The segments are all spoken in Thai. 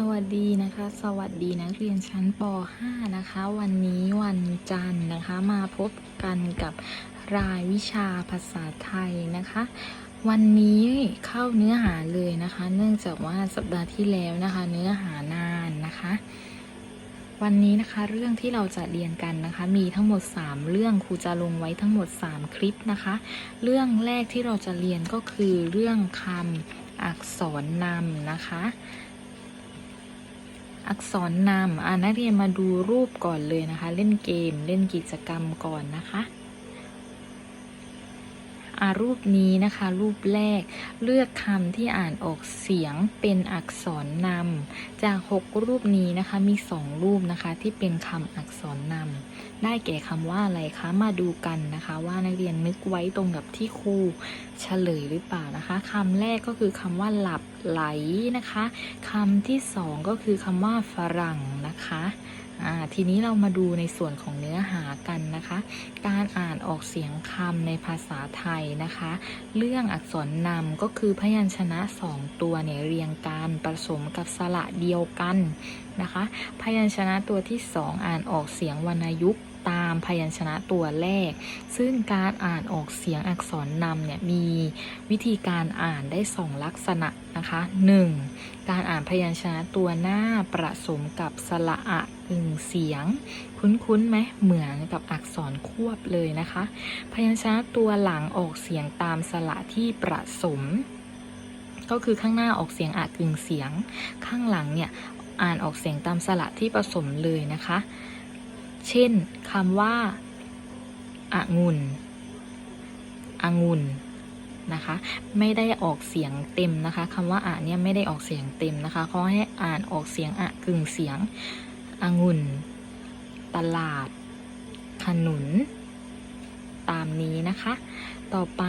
สวัสดีนะคะ สวัสดีนักเรียนชั้นป .5 นะคะ วันนี้วันจันทร์นะคะ มาพบกันกับรายวิชาภาษาไทยนะคะ วันนี้เข้าเนื้อหาเลยนะคะ เนื่องจากว่าสัปดาห์ที่แล้วนะคะ เนื้อหานานนะคะ วันนี้นะคะเรื่องที่เราจะเรียนกันนะคะ มีทั้งหมด 3 เรื่องครูจะลงไว้ทั้งหมด 3 คลิปนะคะ เรื่องแรกที่เราจะเรียนก็คือเรื่องคำอักษรนำนะคะ อักษรนำอ่านักเรียนมาดูรูปก่อนเลยนะคะ เล่นเกมเล่นกิจกรรมก่อนนะคะ รูปนี้นะคะ รูปแรกเลือกคำที่อ่านออกเสียงเป็นอักษรนำจาก 6 รูปนี้นะคะมี 2 รูปนะคะที่เป็นคำอักษรนำได้แก่คำว่าอะไรคะมาดูกันนะคะ ว่านักเรียนนึกไว้ตรงกับที่ครูเฉลยหรือเปล่านะคะคำแรกก็คือคำว่าหลับไหลนะคะคำที่สองก็คือคำว่าฝรั่งนะคะ ทีนี้เรามาดูในส่วนของเนื้อหากันนะคะ การอ่านออกเสียงคำในภาษาไทยนะคะ เรื่องอักษรนำก็คือพยัญชนะสองตัวเนี่ยเรียงกันผสมกับสระเดียวกันนะคะ พยัญชนะตัวที่สองอ่านออกเสียงวรรณยุกตามพยัญชนะตัวแรก ซึ่งการอ่านออกเสียงอักษรนำเนี่ยมีวิธีการอ่านได้สองลักษณะ นะคะ 1. การอ่านพยัญชนะตัวหน้าประสมกับสระอะกึ่งเสียง คุ้นๆไหมเหมือนกับอักษรควบเลยนะคะ พยัญชนะตัวหลังออกเสียงตามสระที่ประสม ก็คือข้างหน้าออกเสียงอะกึ่งเสียง ข้างหลังเนี่ยอ่านออกเสียงตามสระที่ผสมเลยนะคะ เช่นคำว่าอางุ่นอางุ่น นะคะ ไม่ได้ออกเสียงเต็มนะคะคำว่าอะเนี่ยไม่ได้ออกเสียงเต็มนะคะเขาให้อ่านออกเสียงอะกึ่งเสียงองุ่น ตลาด ขนุน ตามนี้นะคะ ต่อไป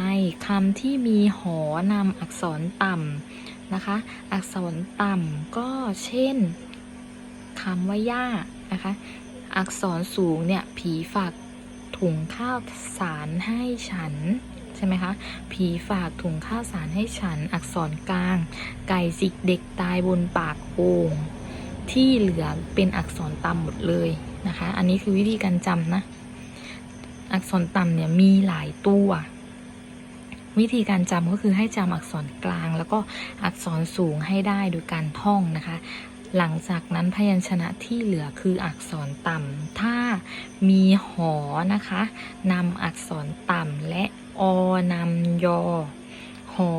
คำที่มีหอนำอักษรต่ำนะคะ อักษรต่ำก็เช่นคำว่าย่านะคะ อักษรสูงเนี่ยผีฝากถุงข้าวสารให้ฉัน ใช่ไหมคะ ผีฝากถุงข้าวสารให้ฉันอักษรกลาง ไก่จิกเด็กตายบนปากโอ่งที่เหลือเป็นอักษรต่ำหมดเลยนะคะ อันนี้คือวิธีการจำนะ อักษรต่ำเนี่ยมีหลายตัว วิธีการจำก็คือให้จำอักษรกลาง แล้วก็อักษรสูงให้ได้โดยการท่องนะคะ หลังจากนั้นพยัญชนะที่เหลือคืออักษรต่ำถ้ามีหอนะคะนำอักษรต่ำและ อนำยอ หอ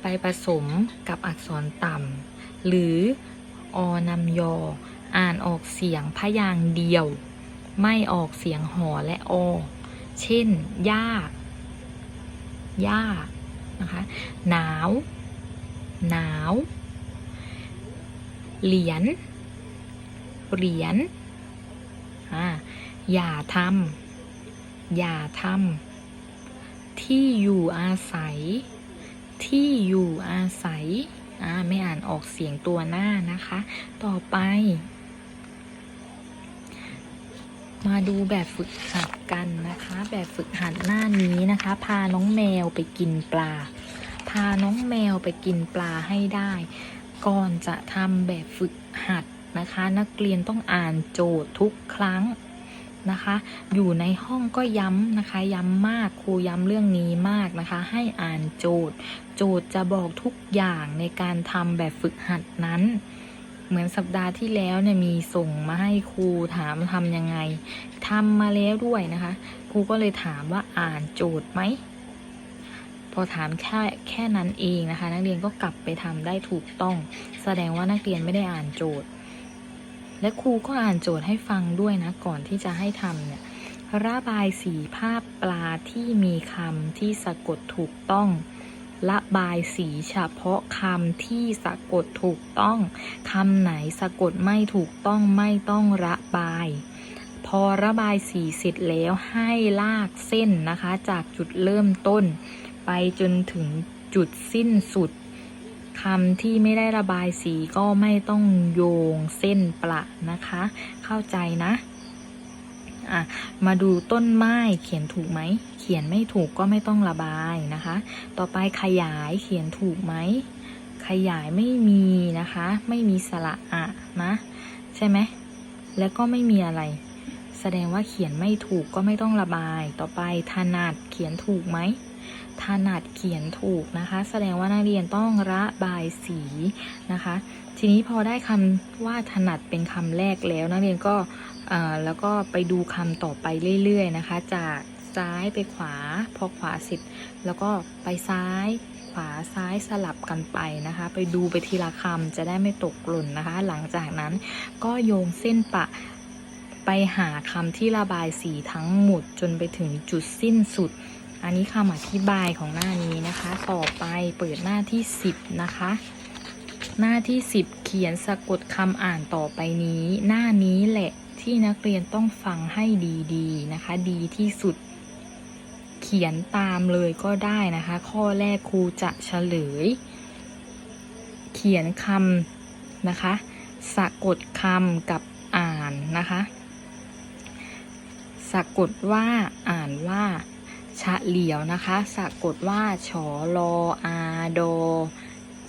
ไปผสมกับอักษรต่ำ หรืออนำยอ อ่านออกเสียงพยางค์เดียว ไม่ออกเสียงหอและอ เช่นยากยากนะคะหนาว หนาว เหรียญ เหรียญ อ่า อย่าทำอย่าทำ ที่อยู่อาศัย ที่อยู่อาศัยอ่าไม่อ่านออกเสียงตัวหน้านะคะ ต่อไป มาดูแบบฝึกหัดกันนะคะ แบบฝึกหัดหน้านี้นะคะ พาน้องแมวไปกินปลา พาน้องแมวไปกินปลาให้ได้ ก่อนจะทำแบบฝึกหัดนะคะ นักเรียนต้องอ่านโจทย์ทุกครั้ง นะคะ อยู่ในห้องก็ย้ำนะคะ ย้ำมากครูย้ำเรื่องนี้มากนะคะ ให้อ่านโจทย์ โจทย์จะบอกทุกอย่างในการทำแบบฝึกหัดนั้น เหมือนสัปดาห์ที่แล้วเนี่ยมีส่งมาให้ครูถามทำยังไงทำมาแล้วด้วยนะคะ ครูก็เลยถามว่าอ่านโจทย์ไหมพอถามแค่แค่นั้นเองนะคะ นักเรียนก็กลับไปทำได้ถูกต้อง แสดงว่านักเรียนไม่ได้อ่านโจทย์ และครูก็อ่านโจทย์ให้ฟังด้วยนะ ก่อนที่จะให้ทำเนี่ย ระบายสีภาพปลาที่มีคำที่สะกดถูกต้องระบายสีเฉพาะคำที่สะกดถูกต้องคำไหนสะกดไม่ถูกต้องไม่ต้องระบาย พอระบายสีเสร็จแล้วให้ลากเส้นนะคะ จากจุดเริ่มต้น ไปจนถึงจุดสิ้นสุด คำที่ไม่ได้ระบายสีก็ไม่ต้องโยงเส้นประนะคะ เข้าใจนะอะมาดูต้นไม้เขียนถูกไหม เขียนไม่ถูกก็ไม่ต้องระบายนะคะ ต่อไปขยายเขียนถูกไหมขขยายไม่มีนะคะ ไม่มีสระอะนะ ใช่ไหม แล้วก็ไม่มีอะไร แสดงว่าเขียนไม่ถูกก็ไม่ต้องระบาย ต่อไปถนัดเขียนถูกไหม ถนัดเขียนถูกนะคะ แสดงว่านักเรียนต้องระบายสีนะคะ ทีนี้พอได้คำว่าถนัดเป็นคำแรกแล้วนักเรียนก็แล้วก็ไปดูคำต่อไปเรื่อยๆนะคะ จากซ้ายไปขวา พอขวาเสร็จแล้วก็ไปซ้ายขวาซ้ายสลับกันไปนะคะ ไปดูไปทีละคำจะได้ไม่ตกหล่นนะคะ หลังจากนั้นก็โยงเส้นปะไปหาคำที่ระบายสีทั้งหมดจนไปถึงจุดสิ้นสุด อันนี้คำอธิบายของหน้านี้นะคะ ต่อไปเปิดหน้าที่ 10 นะคะ หน้าที่ 10 เขียนสะกดคำอ่านต่อไปนี้ หน้านี้แหละที่นักเรียนต้องฟังให้ดีๆนะคะ ดีที่สุด เขียนตามเลยก็ได้นะคะ ข้อแรกครูจะเฉลย เขียนคำนะคะ สะกดคำกับอ่านนะคะ สะกดว่าอ่านว่า ฉะเหลียวนะคะสะกดว่าชอลออาโด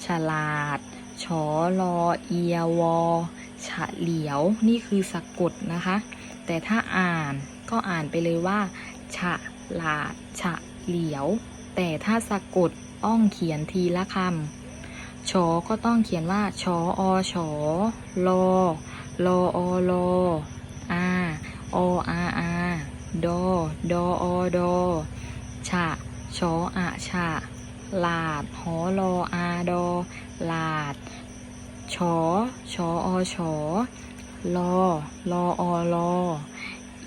ฉลาดชอลอเอียวอฉะเหลียวนี่คือสะกดนะคะ แต่ถ้าอ่านก็อ่านไปเลยว่า ฉะลาด ฉะเหลียว แต่ถ้าสะกดต้องเขียนทีละคำชอก็ต้องเขียนว่าชออชอลอลออลออาออาอา ดอ ดออดอฉะชออะฉะลาด หอลออาดอ ลาด ชอ ชออชอลอ ลออลอ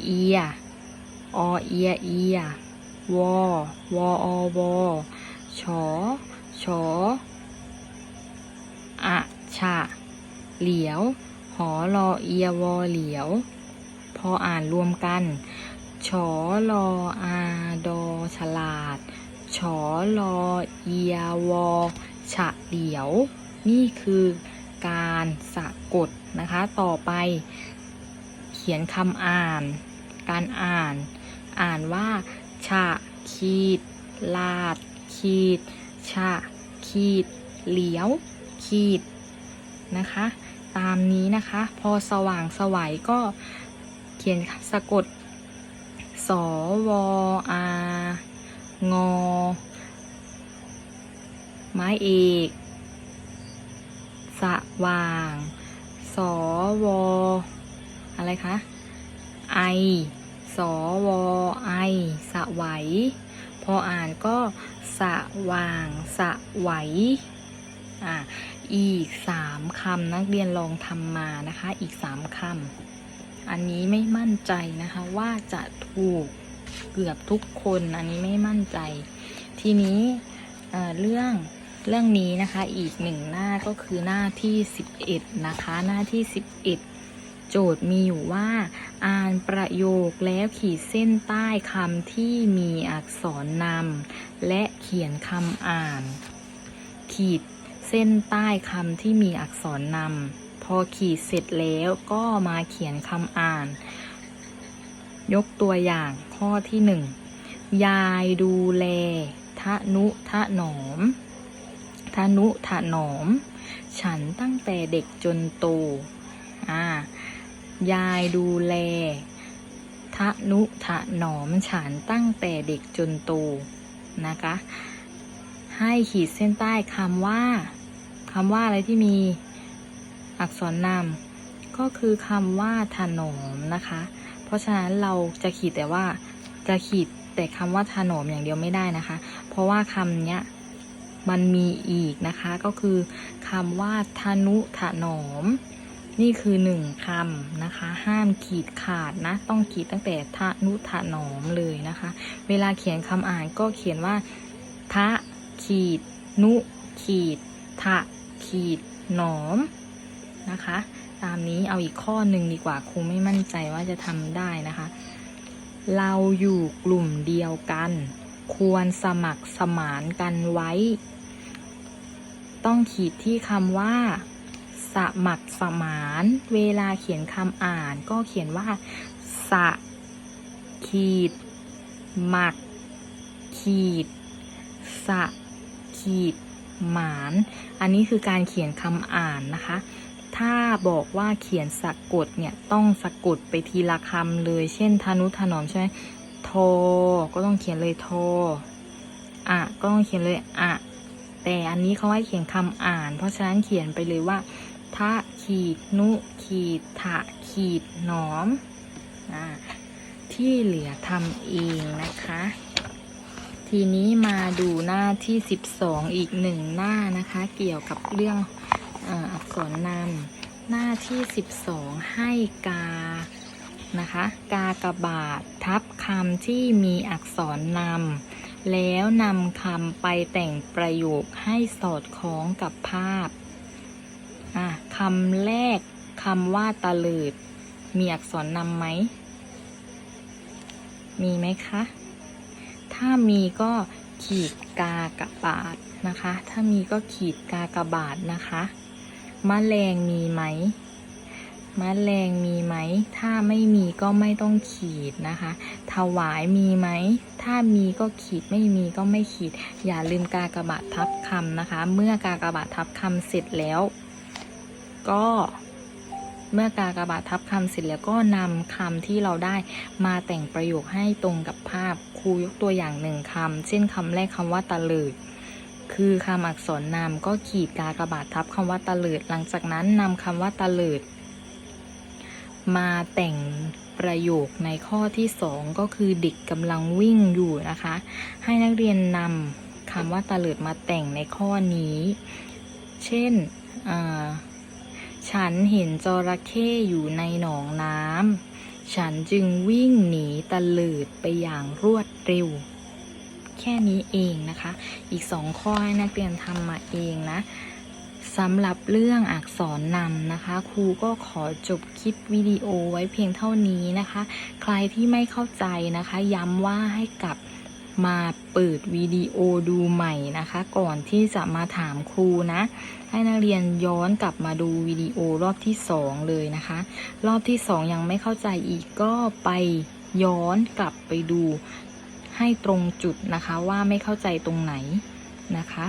เอีย อเอีย เอีย วอ วออวอชอ ชออะฉะเหลียว หอลอเอียวอเหลียว พออ่านรวมกัน ชอลออาดอฉลาด ชอลอเอียวอฉะเหลียว นี่คือการสะกดนะคะ ต่อไปเขียนคำอ่าน การอ่าน อ่านว่า ฉะขีด ลาด ขีด ฉะขีด เหลียว ขีด นะคะ ตามนี้นะคะ พอสว่างสวัยก็เขียนสะกด สวอางอ ไม้เอกสว่าง สวอะไรคะ ไอ สวไอ สวัย พออ่านก็สว่าง สวัยอะอีกสามคำนักเรียนลองทำมานะคะ อีกสามคำ อันนี้ไม่มั่นใจนะคะ ว่าจะถูกเกือบทุกคนอันนี้ไม่มั่นใจ ทีนี้เรื่องเรื่องนี้นะคะอีกหนึ่งหน้าก็คือหน้าที่ 11 นะคะ หน้าที่ 11 โจทย์มีอยู่ว่า อ่านประโยคแล้วขีดเส้นใต้คำที่มีอักษรนำและเขียนคำอ่าน ขีดเส้นใต้คำที่มีอักษรนำ อขีดเสร็จแล้วก็มาเขียนคำอ่าน ยกตัวอย่างข้อที่หนึ่งยายดูแล ทะนุทะหนอม ทะนุถนอม ฉันตั้งแต่เด็กจนโตอ่ายายดูแล ทะนุถนอม ฉันตั้งแต่เด็กจนโตนะคะ ให้ขีดเส้นใต้คำว่าคำว่าอะไรที่มี อักษรนำก็คือคำว่าถนอมนะคะ เพราะฉะนั้นเราจะขีดแต่ว่าจะขีดแต่คำว่าถนอมอย่างเดียวไม่ได้นะคะ เพราะว่าคำเนี้ยมันมีอีกนะคะ ก็คือคำว่าทนุถนอม นี่คือหนึ่งคำนะคะ ห้ามขีดขาดนะ ต้องขีดตั้งแต่ทนุถนอมเลยนะคะ เวลาเขียนคำอ่านก็เขียนว่าทะขีด นุ ขีดทะขีดหนอม นะคะ ตามนี้เอาอีกข้อหนึ่งดีกว่าครูไม่มั่นใจว่าจะทำได้นะคะ เราอยู่กลุ่มเดียวกัน ควรสมัครสมานกันไว้ ต้องขีดที่คำว่า สมัครสมาน เวลาเขียนคำอ่าน ก็เขียนว่า สะ ขีด หมัก ขีด สะ ขีดหมาน อันนี้คือการเขียนคำอ่านนะคะ ถ้าบอกว่าเขียนสะกดเนี่ยต้องสะกดไปทีละคำเลย เช่นทานุถนอมใช่ไหมโทก็ต้องเขียนเลยโทอะก็ต้องเขียนเลยอะแต่อันนี้เขาให้เขียนคำอ่าน เพราะฉะนั้นเขียนไปเลยว่าทะขีดนุขีดทะขีดหนอมอ่าที่เหลือทำเองนะคะ ทีนี้มาดูหน้าที่ 12 อีกหนึ่งหน้านะคะ เกี่ยวกับเรื่อง อักษรนำหน้าที่ 12 ให้กานะคะ กากบาททับคำที่มีอักษรนำแล้วนำคำไปแต่งประโยคให้สอดคล้องกับภาพคำแรกคำว่าตะเลิด มีอักษรนำไหม มีไหมคะ ถ้ามีก็ขีดกากบาทนะคะ ถ้ามีก็ขีดกากบาทนะคะ มะแมลงมีไหมมะแมลงมีไหม ถ้าไม่มีก็ไม่ต้องขีดนะคะ ถวายมีไหม ถ้ามีก็ขีดไม่มีก็ไม่ขีด อย่าลืมกากบาททับคำนะคะ เมื่อกากบาททับคำเสร็จแล้ว ก็เมื่อกากบาททับคำเสร็จแล้วก็นำคำที่เราได้มาแต่งประโยคให้ตรงกับภาพครูยกตัวอย่างหนึ่งคำเช่นคำแรกคำว่าตะลิด คือคำอักษรนามก็ขีดกากระบาททับคำว่าตะเลิด หลังจากนั้นนำคำว่าตะเลิด มาแต่งประโยคในข้อที่สองก็คือเด็กกำลังวิ่งอยู่นะคะ ให้นักเรียนนำคำว่าตะเลิดมาแต่งในข้อนี้ เช่น ฉันเห็นจระเข้อยู่ในหนองน้ำฉันจึงวิ่งหนีตะเลิดไปอย่างรวดเร็ว แค่นี้เองนะคะ อีกสองข้อให้นักเรียนทำมาเองนะสำหรับเรื่องอักษรนำนะคะ ครูก็ขอจบคลิปวิดีโอไว้เพียงเท่านี้นะคะ ใครที่ไม่เข้าใจนะคะ ย้ำว่าให้กลับมาเปิดวิดีโอดูใหม่นะคะ ก่อนที่จะมาถามครูนะ ให้นักเรียนย้อนกลับมาดูวิดีโอรอบที่สองเลยนะคะ รอบที่สองยังไม่เข้าใจอีกก็ไปย้อนกลับไปดู ให้ตรงจุดนะคะว่าไม่เข้าใจตรงไหนนะคะ